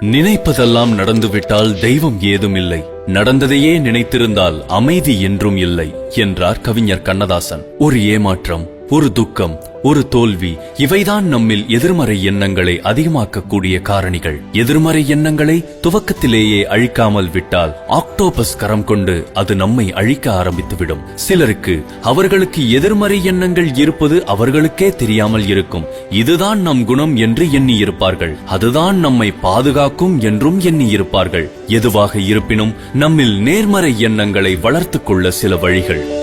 நினைப்பதெல்லாம் நடந்துவிட்டால் தெய்வம் ஏதும் இல்லை. நடந்ததையே நினைத்திருந்தால் அமைதி என்றும் இல்லை என்றார் கவிஞர் கண்ணதாசன். ஒரு ஏமாற்றம். ஒரு துக்கம் ஒரு தோல்வி இவைதான் நம்மில் எதிர்மறை எண்ணங்களை அதிகமாக்கக்கூடிய காரணிகள். எதிர்மறை எண்ணங்களை துவக்கத்திலேயே அழிக்காமல் விட்டால் ஆக்டோபஸ் கரம் கொண்டு அது நம்மை அழிக்க ஆரம்பித்துவிடும். சிலருக்கு அவர்களுக்கு எதிர்மறை எண்ணங்கள் இருப்பது அவர்களுக்கே தெரியாமல் இருக்கும். இதுதான் நம் குணம் என்று எண்ணி இருப்பார்கள் அதுதான் நம்மை பாதுகாக்கும் என்றும் எண்ணி இருப்பார்கள் எதுவாக இருப்பினும் நம்மில் நேர்மறை எண்ணங்களை வளர்த்துக் கொள்ள சில வழிகள்.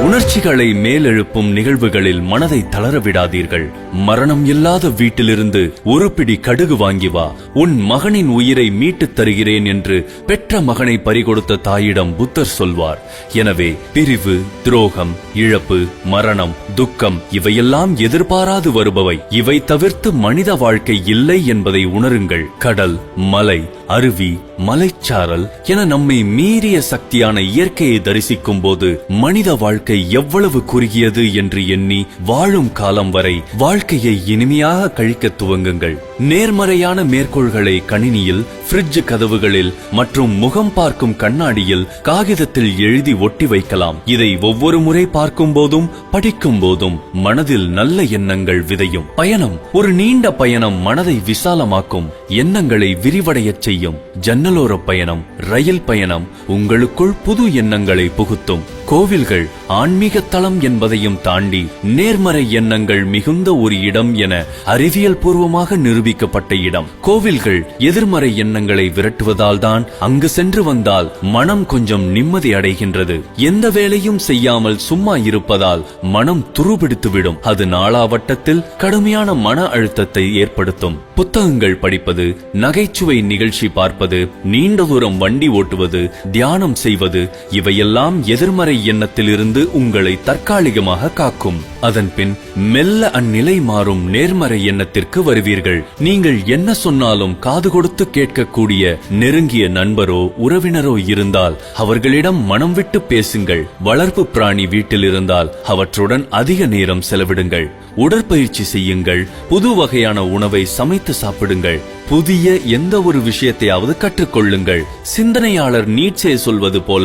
உணர்ச்சிகளை மேலெழுப்பும் நிகழ்வுகளில் மனதை தளர விடாதீர்கள். மரணம் இல்லாத வீட்டிலிருந்து ஒரு பிடி கடுகு வாங்கி வா. உன் மகனின் உயிரை மீட்டுத் தருகிறேன் என்று பெற்ற மகனை பறிகொடுத்த தாயிடம் புத்தர் சொல்வார். எனவே பிரிவு துரோகம் இழப்பு மரணம் துக்கம் இவையெல்லாம் எதிர்பாராது வருபவை. இவை தவிர்த்து மனித வாழ்க்கை இல்லை என்பதை உணருங்கள். கடல் மலை அருவி மலைச்சாரல் என நம்மை மீறிய சக்தியான இயற்கையை தரிசிக்கும் போது மனித வாழ்க்கை எவ்வளவு குறுகியது என்று எண்ணி வாழும் காலம் வரை வாழ்க்கையை இனிமையாக கழிக்க துவங்குங்கள். நேர்மறையான மேற்கோள்களை கணினியில் ஃப்ரிட்ஜ் கதவுகளில் மற்றும் முகம் பார்க்கும் கண்ணாடியில் காகிதத்தில் எழுதி ஒட்டி வைக்கலாம். இதை ஒவ்வொரு முறை பார்க்கும் போதும் படிக்கும் போதும் மனதில் நல்ல எண்ணங்கள் விதையும். பயணம். ஒரு நீண்ட பயணம் மனதை விசாலமாக்கும். எண்ணங்களை விரிவடையச் செய்யும். ஜன்னலோர பயணம் ரயில் பயணம் உங்களுக்குள் புது எண்ணங்களை புகுத்தும். கோவில்கள் ஆன்மீக தளம் என்பதையும் தாண்டி நேர்மறை எண்ணங்கள் மிகுந்த ஒரு இடம் என அறிவியல் பூர்வமாக நிரூபிக்கப்பட்ட இடம். கோவில்கள் எதிர்மறை எண்ணங்களை விரட்டுவதால் தான் அங்கு சென்று வந்தால் மனம் கொஞ்சம் நிம்மதி அடைகின்றது. எந்த வேலையும் செய்யாமல் சும்மா இருப்பதால் மனம் துருபிடித்துவிடும். அது நாளாவட்டத்தில் கடுமையான மன அழுத்தத்தை ஏற்படுத்தும். புத்தகங்கள் படிப்பது நகைச்சுவை நிகழ்ச்சி பார்ப்பது நீண்ட தூரம் வண்டி ஓட்டுவது தியானம் செய்வது இவையெல்லாம் எதிர்மறை எண்ணத்திலிருந்து உங்களை தற்காலிகமாக காக்கும். அதன் பின் மெல்ல அந்நிலை மாறும் நேர்மறை எண்ணத்திற்கு வருவீர்கள். நீங்கள் என்ன சொன்னாலும் காது கொடுத்து கேட்கக்கூடிய நெருங்கிய நண்பரோ உறவினரோ இருந்தால் அவர்களிடம் மனம் விட்டு பேசுங்கள். வளர்ப்பு பிராணி வீட்டில் இருந்தால் அவற்றுடன் அதிக நேரம் செலவிடுங்கள். உடற்பயிற்சி செய்யுங்கள். புது வகையான உணவை சமைத்து சாப்பிடுங்கள். புதிய எந்த ஒரு விஷயத்தையாவது கற்றுக்கொள்ளுங்கள். சிந்தனையாளர் நீட்சே சொல்வது போல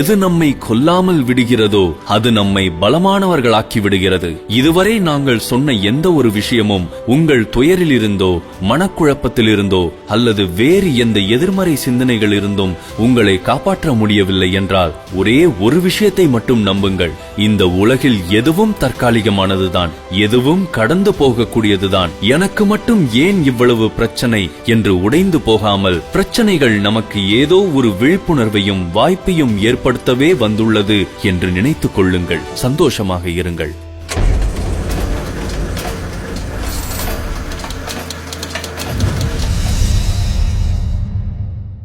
எது நம்மை கொல்லாமல் விடுகிறதோ அது நம்மை பலமானவர்களாக்கி விடுகிறது. இதுவரை நாங்கள் சொன்ன எந்த ஒரு விஷயமும் உங்கள் துயரில் இருந்தோ மனக்குழப்பத்தில் இருந்தோ அல்லது வேறு எந்த எதிர்மறை சிந்தனைகள் இருந்தும் உங்களை காப்பாற்ற முடியவில்லை என்றால் ஒரே ஒரு விஷயத்தை மட்டும் நம்புங்கள். இந்த உலகில் எதுவும் தற்காலிகமானதுதான் எதுவும் கடந்து போகக்கூடியதுதான். எனக்கு மட்டும் ஏன் இவ்வளவு பிரச்சனை பிரச்சனை என்று உடைந்து போகாமல் பிரச்சனைகள் நமக்கு ஏதோ ஒரு விழிப்புணர்வையும் வாய்ப்பையும் ஏற்படுத்தவே வந்துள்ளது என்று நினைத்துக் கொள்ளுங்கள். சந்தோஷமாக இருங்கள்.